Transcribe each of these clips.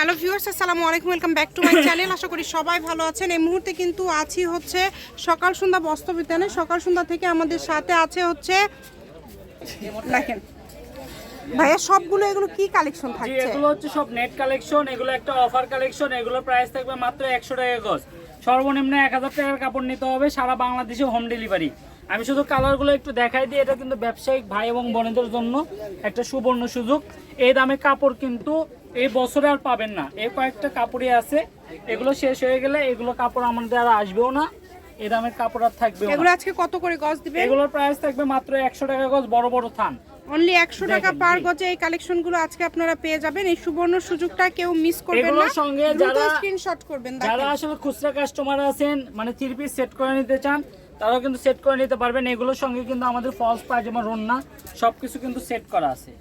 Hello viewers আসসালামু আলাইকুম welcome back to my channel. আশা করি সবাই ভালো আছেন। এই মুহূর্তে কিন্তু আছি হচ্ছে সকাল সন্ধ্যা বস্ত্রবিতানে সকাল সন্ধ্যা থেকে আমাদের সাথে আছে হচ্ছে দেখেন। ভাইয়া সবগুলো এগুলো কি কালেকশন থাকছে? এগুলো হচ্ছে সব নেট কালেকশন এগুলো একটা অফার কালেকশন এগুলোর প্রাইস থাকবে মাত্র একশো টাকা গজ। সর্বনিম্ন এক হাজার টাকার কাপড় নিতে হবে সারা বাংলাদেশে হোম ডেলিভারি আমি শুধু কালারগুলো একটু দেখাই দিই এটা কিন্তু ব্যবসায়িক ভাই এবং বোনেদের জন্য একটা সুবর্ণ সুযোগ। এই দামে কাপড় কিন্তু এই বছরে আর পাবেন না। এই কয়েকটা কাপড়ই আছে। এগুলো শেষ হয়ে গেলে এগুলো কাপড় আমাদের আর আসবেও না। এই দামের কাপড় আর থাকবে এগুলো আজকে কত করে গজ দিবেন এগুলোর প্রাইস থাকবে মাত্র একশো টাকা গজ বড় বড় থান। অনলি একশো টাকা পার। গজে এই কালেকশনগুলো আজকে আপনারা পেয়ে যাবেন। এই সুবর্ণ সুযোগটা কেউ মিস করবেন না। সঙ্গে যারা- স্ক্রিনশট করবেন যারা আসলে খুচরা কাস্টমার আছেন মানে থ্রি পিস সেট করে নিতে চান তারাও কিন্তু সেট করে নিতে পারবেন। এগুলোর সঙ্গে কিন্তু আমাদের ফলস পায়জামা রন্না সবকিছু কিন্তু সেট করা আছে।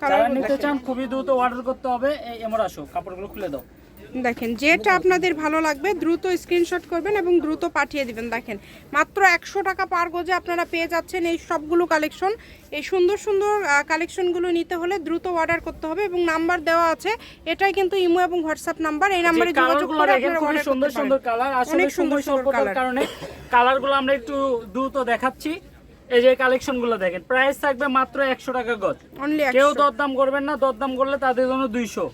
যারা নিতে চান খুবই দ্রুত অর্ডার করতে হবে। এই এমর আসো কাপড়গুলো খুলে দাও। দেখেন যেটা আপনাদের ভালো লাগবে দ্রুত স্ক্রিনশট করবেন এবং দ্রুত পাঠিয়ে দিবেন। দেখেন মাত্র একশো টাকা পার গজে আপনারা পেয়ে যাচ্ছেন এই সবগুলো কালেকশন এই সুন্দর সুন্দর কালেকশনগুলো নিতে হলে দ্রুত অর্ডার করতে হবে এবং নাম্বার দেওয়া আছে। এটাই কিন্তু ইমো এবং হোয়াটসঅ্যাপ নাম্বার এই নাম্বারে যোগাযোগ করে আপনারা সুন্দর সুন্দর কালার আসলে সুন্দর সুন্দর কালার কারণে কালারগুলো আমরা একটু দ্রুত দেখাচ্ছি। এই যে কালেকশনগুলো দেখেন প্রাইস থাকবে মাত্র একশো টাকা গজ। কেউ দরদাম করবেন না দরদাম করলে তাদের জন্য দুইশো।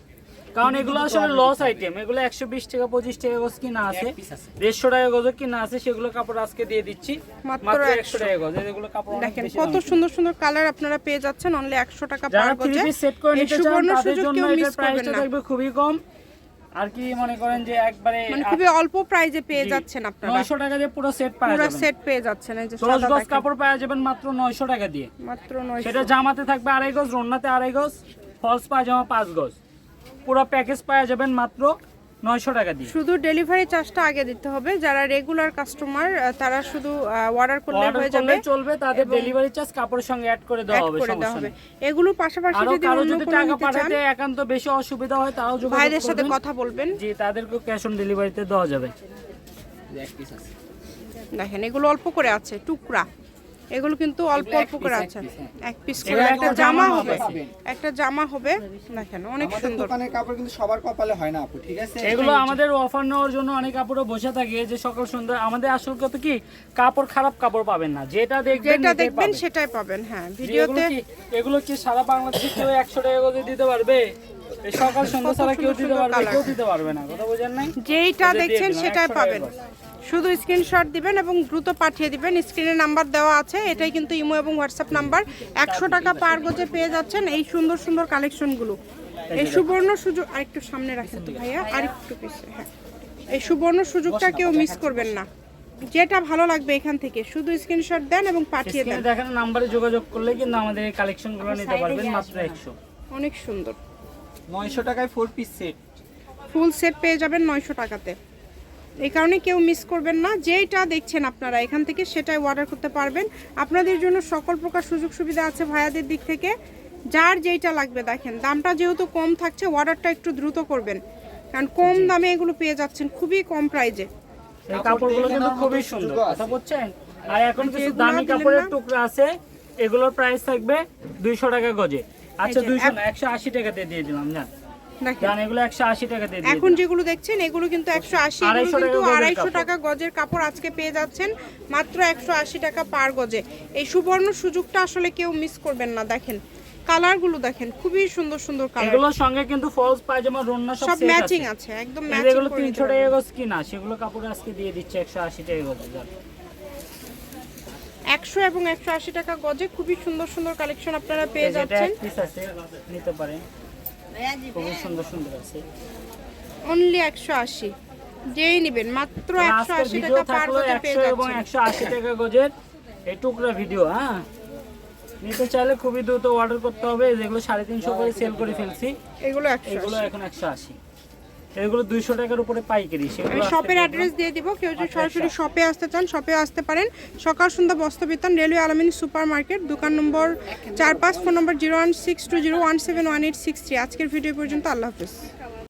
কারণ এগুলো আসলে লস আইটেম এগুলো একশো বিশ টাকা পঁচিশ টাকা গজ কিনা আছে। দেড়শো টাকা গজ কিনা আছে সেগুলো কাপড় আজকে দিয়ে দিচ্ছি। মাত্র মাত্র 100 একশো টাকা গজ। এগুলো কাপড় দেখেন কত সুন্দর সুন্দর কালার আপনারা পেয়ে যাচ্ছেন অনলি একশো টাকা পার গজে। সেট করে নিতে চান তাদের জন্য এটার প্রাইসটা থাকবে খুবই কম। আর কি মনে করেন যে একবারে মানে খুবই অল্প প্রাইজে পেয়ে যাচ্ছেন আপনারা। নয়শো টাকা দিয়ে পুরো সেট পাওয়া পুরো সেট পেয়ে যাচ্ছেন এই যে দশ সাদা গজ কাপড় পাওয়া যাবেন মাত্র নয়শো টাকা দিয়ে। মাত্র 900 সেটা জামাতে থাকবে আড়াই গজ রন্নাতে আড়াই গজ ফলস পাজামা পাঁচ গজ। পুরো প্যাকেজ পাওয়া যাবেন মাত্র নয়শো টাকা দিয়ে। শুধু ডেলিভারি চার্জটা আগে দিতে হবে। যারা রেগুলার কাস্টমার তারা শুধু অর্ডার করলে হয়ে যাবে। চলবে তাদের ডেলিভারি চার্জ কাপড়ের সঙ্গে অ্যাড করে দেওয়া হবে করে দেওয়া সমস্যা হবে। নেই। এগুলো পাশাপাশি যদি অন্য কোনো টাকা পাঠাতে একান্ত বেশি অসুবিধা হয় তারাও যোগাযোগ ভাইদের সাথে কথা বলবেন। জি তাদেরকে ক্যাশ অন ডেলিভারিতে দেওয়া যাবে। দেখেন এগুলো অল্প করে আছে টুকরা। এগুলো কিন্তু অল্প অল্প করে আছে। এক পিস করে। একটা জামা হবে। একটা জামা হবে। দেখেন অনেক আমাদের সুন্দর। দোকানের কাপড় কিন্তু সবার কপালে হয় না আপু ঠিক আছে? এগুলো আমাদের অফার নেওয়ার জন্য অনেক কাপড়ও বসে থাকে যে সকল সুন্দর। আমাদের আসল কথা কি কাপড় খারাপ কাপড় পাবেন না। যেটা দেখবেন যেটা দেখবেন সেটাই পাবেন হ্যাঁ। ভিডিওতে কি এগুলো কি সারা বাংলাদেশে কেউ একশো টাকা করে দিতে পারবে? এই সকাল সন্ধ্যা ছাড়া কেউ দিতে পারবে কেউ দিতে পারবে না কথা বোঝেন নাই? যেইটা দেখছেন সেটাই পাবেন। শুধু স্ক্রিনশট দিবেন এবং দ্রুত পাঠিয়ে দিবেন। স্ক্রিনে নাম্বার দেওয়া আছে এটাই কিন্তু ইমো এবং হোয়াটসঅ্যাপ নাম্বার। একশো টাকা পার গজে পেয়ে যাচ্ছেন এই সুন্দর সুন্দর কালেকশনগুলো এই সুবর্ণ সুযোগ আরেকটু সামনে রাখেন তো ভাইয়া আরেকটু পিছে হ্যাঁ। এই সুবর্ণ সুযোগটা কেউ মিস করবেন না। যেটা ভালো লাগবে এখান থেকে শুধু স্ক্রিনশট দেন এবং পাঠিয়ে দেন। দেখানো নাম্বারে যোগাযোগ করলে কিন্তু আমাদের এই কালেকশনগুলো নিতে পারবেন মাত্র একশো। অনেক সুন্দর। নয়শো টাকায় four piece set full set পেয়ে যাবেন নয়শো টাকাতে। এই কারণে কেউ মিস করবেন না। যেইটা দেখছেন আপনারা এখান থেকে সেটাই অর্ডার করতে পারবেন। আপনাদের জন্য সকল প্রকার সুযোগ সুবিধা আছে ভাইয়াদের দিক থেকে। যার যেইটা লাগবে দেখেন দামটা যেহেতু কম থাকছে অর্ডারটা একটু দ্রুত করবেন। কারণ কম দামে এগুলো পেয়ে যাচ্ছেন খুবই কম প্রাইজে এই কাপড়গুলো কিন্তু খুবই সুন্দর। কথা বলছেন? আর এখন কিছু দামি কাপড়ের টুকরা আছে এগুলোর প্রাইস থাকবে দুইশো টাকা গজে। আচ্ছা এই যে দুইশো এক- না একশো আশি টাকাতে দিয়ে দিলাম এগুলো দিয়ে এখন যেগুলো দেখছেন এগুলো কিন্তু একশো আশি এগুলো কিন্তু আড়াইশো টাকা গজের কাপড় আজকে পেয়ে যাচ্ছেন মাত্র একশো আশি টাকা পার গজে। এই সুবর্ণ সুযোগটা আসলে কেউ মিস করবেন না দেখেন। কালারগুলো দেখেন খুবই সুন্দর সুন্দর কালার। এগুলোর সঙ্গে কিন্তু ফলস পায়জামা রন্না সব ম্যাচিং আছে। একদম ম্যাচিং যেগুলো তিনশো টাকা গজ কিনা সেগুলো কাপড় আজকে দিয়ে দিচ্ছে একশো আশি টাকা গজ। একশো এবং একশো আশি টাকা গজে খুবই সুন্দর সুন্দর কালেকশন আপনারা পেয়ে যাচ্ছেন। নিতে পারেন। খুবই সুন্দর সুন্দর আছে। অনলি একশো আশি। যেই নেবেন মাত্র একশো আশি টাকা পার গজে পেয়ে যাচ্ছেন। একশো আশি টাকা গজের এই টুকরা ভিডিও হ্যাঁ? নিতে চাইলে খুবই দ্রুত অর্ডার করতে হবে। যেগুলো সাড়ে তিনশো করে সেল করে ফেলছি এগুলো এগুলো এখন একশো আশি। এগুলো দুইশো টাকার উপরে পাইকারি সেগুলো শপের অ্যাড্রেস দিয়ে দিব। কেউ যদি আচ্ছা, সরাসরি আচ্ছা। শপে আসতে চান শপে আসতে পারেন। Sakal Sandhya Bastra Bitan railway Alamin super market দোকান নম্বর চার পাঁচ ফোন নম্বর zero one six two zero one seven one eight six three. আজকের ভিডিও পর্যন্ত আল্লাহ হাফিজ।